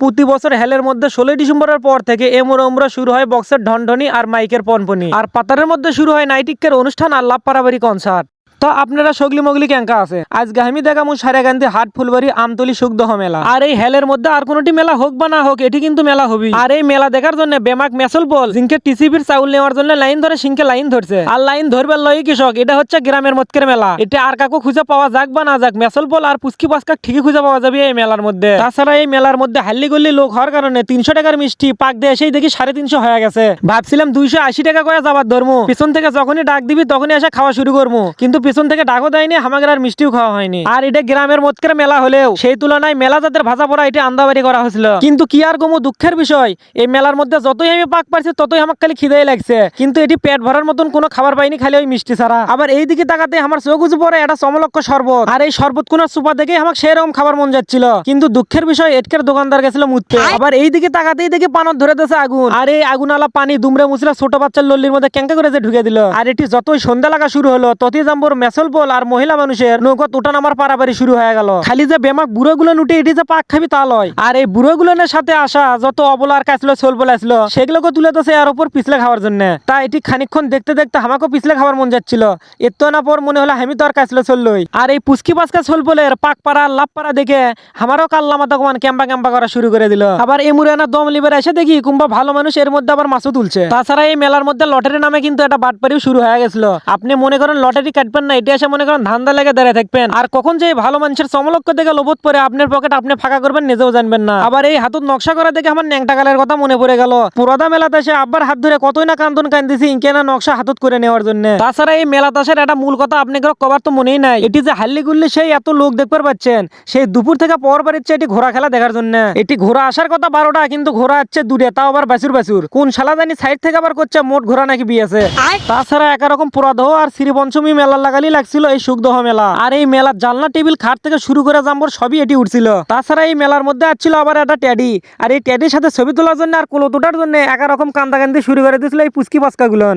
প্রতি বছর হেলের মধ্যে ষোলোই ডিসেম্বরের পর থেকে এমর শুরু হয় বক্সের ঢনঢনি আর মাইকের পনপনি। আর পাতারের মধ্যে শুরু হয় নাইটিকের অনুষ্ঠান আর লাভ পারাবারি কনসার্ট তো আপনারা সগলি মগলি ক্যাঙ্কা আছে? আজকে আমি দেখামু সারাগান্ধি হাট ফুলবাড়ি আমতলি সুখদহ মেলা। আর এই হেলের মধ্যে আর কোনোটি মেলা হোক বা না হোক, এটি কিন্তু মেলা হবি। আর এই মেলা দেখার জন্য বেমাক মেসল বল জিনকে টিসিবির চাউল নেওয়ার জন্য লাইন ধরে সিংকে লাইন ধরছে। আর লাইন ধরবে লই কৃষক, এটা হচ্ছে গ্রামের মতকের মেলা। এটা আর কাকু খুঁজে পাওয়া যাক বা না যাক, মেসল বল আর পুস্কি পাসকা ঠিকই খুঁজে পাওয়া যাবে এই মেলার মধ্যে। তাছাড়া এই মেলার মধ্যে হাল্লি গল্লি লোক হওয়ার কারণে তিনশো টাকার মিষ্টি, পাক দিয়ে এসেই দেখি সাড়ে তিনশো হয়ে গেছে। ভাবছিলাম দুইশো আশি টাকা করে যাবার ধর্ম। পিছন থেকে যখনই ডাক দিবি, তখনই এসে খাওয়া শুরু করব। কিন্তু পিছন থেকে ডাকও দেয়নি আর মিষ্টিও খাওয়া হয়নি। আর এটা গ্রামের মতকের মেলা হলেও সেই তুলনায় মেলা যাদের ভাজা পড়া এটা আন্দাবাড়ি করা হয়েছিল। কিন্তু কি আর গমু দুঃখের বিষয় এই মেলার মধ্যে যতই আমি পাক পারছি ততই আমার খালি খিদেই লাগছে। কিন্তু এটি পেট ভরার মতন কোনো খাবার পাইনি খালি ওই মিষ্টি ছাড়া। আবার এই দিকে তাকাতে আমার চোখ উঁচু পরে একটা সমলক্ষ শরবত। আর এই শরবত কোন সুপা দেখে আমার সেরকম খাবার মন যাচ্ছিল। কিন্তু দুঃখের বিষয় এটকের দোকানদার গেছিল মুততে। আবার এই দিকে তাকাতেই দেখি পানত ধরে দিয়েছে আগুন। আর এই আগুন আলা পানি দুমড়ে মুছলে ছোট বাচ্চার লল্লির মধ্যে ক্যাঙ্কা করে যে ঢুকে দিল। আর এটি যতই সন্ধ্যা লাগা শুরু হলো ততই জাম্বর মেসল বল আর মহিলা মানুষের নৌকত উঠান আমার পারাপারি শুরু হয়ে গেল। খালি যে বেমাক বুড়ো গুলো উঠে এটি যে পাক খাবি তা লয়। আর এই বুড়ো গুলোনের সাথে আসা যত অবলার কাছিল সোল বলে আসলো সেগুলোকে তুলে তো এর উপর পিছলে খাওয়ার জন্য। তা এটি খানিকক্ষণ দেখতে দেখতে আমাকে পিছলে খাবার মন যাচ্ছিল। এত না পর মনে হলো আমি তো আর কাছিল চললই আর এই পুস্কি পাসকা সোল বলে পাক পাড়া, লাভ পাড়া দেখে আমারও কাল্লা মাথা কমান ক্যাম্পা ক্যাম্পা করা শুরু করে দিল। আবার এই মুরানা দম লিবার এসে দেখি কুম্বা ভালো মানুষ এর মধ্যে আবার মাছও তুলছে। তাছাড়া এই মেলার মধ্যে লটারি নামে কিন্তু একটা বাটপারিও শুরু হয়ে গেছিল। আপনি মনে করেন লটারি কাটবেন না এটা এসে মনে করেন ধান্দা লেগে দাঁড়িয়ে থাকবেন। আর কখন যে ভালো মানুষের সমলক্ষ দেখে লোবত পরে আপনার পকেট আপনি ফাঁকা করবেন নিজেও জানবেন না। আবার এই হাতুত নকশা করা দেখে আমার ন্যাংটা কালের কথা মনে পড়ে গেল। পুরাদা মেলাতে এসে আব্বার হাত ধরে কতই না কান্দন কান্দিছি ইনকে না নকশা হাতত করে নেওয়ার জন্য। তাছাড়া এই মেলা তাসের একটা মূল কথা আপনাকে কবার তো মনেই নাই। এটি যে হাল্লি গুল্লি সেই এত লোক দেখতে পাচ্ছেন সেই দুপুর থেকে পর বার ইচ্ছে এটি ঘোড়া খেলা দেখার জন্য। এটি ঘোড়া আসার কথা বারোটা কিন্তু ঘোড়া আসছে দূরে তাও আবার বাসুর বাসুর। কোন শালা জানি সাইড থেকে আবার করছে মোট ঘোড়া নাকি বিয়েছে তাছাড়া একরকম পুরাদহ আর শ্রী পঞ্চমী লাগালি লাগছিল এই সুখদহ মেলা। আর এই মেলার জানলা, টেবিল, খাট থেকে শুরু করে জাম্বর সবই এটি উঠছিল। তাছাড়া এই মেলার মধ্যে আসছিল আবার একটা ট্যাডি। আর এই ট্যাডির সাথে ছবি তোলার জন্য আর কোলো তোটার জন্য একরকম কান্দাকান্দি শুরু করে দিয়েছিল এই পুচকি পাস্কা গুলন